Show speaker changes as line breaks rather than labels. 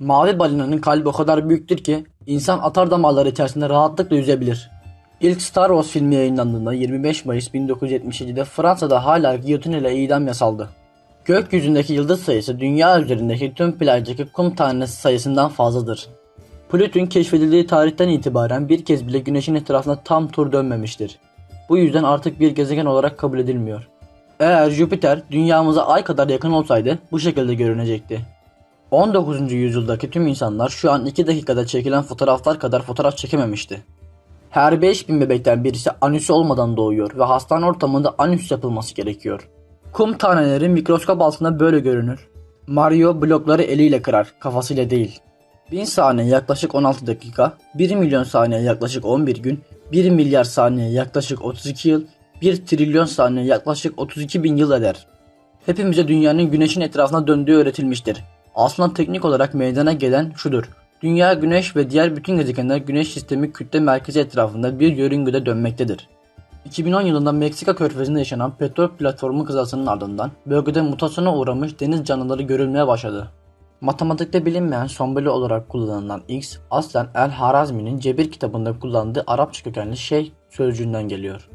Mavi balinanın kalbi o kadar büyüktür ki insan atar damarları içerisinde rahatlıkla yüzebilir. İlk Star Wars filmi yayınlandığında 25 Mayıs 1977'de Fransa'da hala giyotin ile idam yasaldı. Gökyüzündeki yıldız sayısı dünya üzerindeki tüm plajdaki kum tanesi sayısından fazladır. Plüton keşfedildiği tarihten itibaren bir kez bile güneşin etrafında tam tur dönmemiştir. Bu yüzden artık bir gezegen olarak kabul edilmiyor. Eğer Jüpiter dünyamıza ay kadar yakın olsaydı bu şekilde görünecekti. 19. yüzyıldaki tüm insanlar şu an 2 dakikada çekilen fotoğraflar kadar fotoğraf çekememişti. Her 5000 bebekten birisi anüsü olmadan doğuyor ve hastane ortamında anüs yapılması gerekiyor. Kum taneleri mikroskop altında böyle görünür. Mario blokları eliyle kırar, kafasıyla değil. 1000 saniye yaklaşık 16 dakika, 1 milyon saniye yaklaşık 11 gün, 1 milyar saniye yaklaşık 32 yıl, 1 trilyon saniye yaklaşık 32 bin yıl eder. Hepimize dünyanın güneşin etrafına döndüğü öğretilmiştir. Aslında teknik olarak meydana gelen şudur. Dünya, güneş ve diğer bütün gezegenler güneş sistemi kütle merkezi etrafında bir yörüngede dönmektedir. 2010 yılında Meksika körfezinde yaşanan petrol platformu kazasının ardından bölgede mutasyona uğramış deniz canlıları görülmeye başladı. Matematikte bilinmeyen sombeli olarak kullanılan X, aslen El-Harazmi'nin Cebir kitabında kullandığı Arapça kökenli şey sözcüğünden geliyor.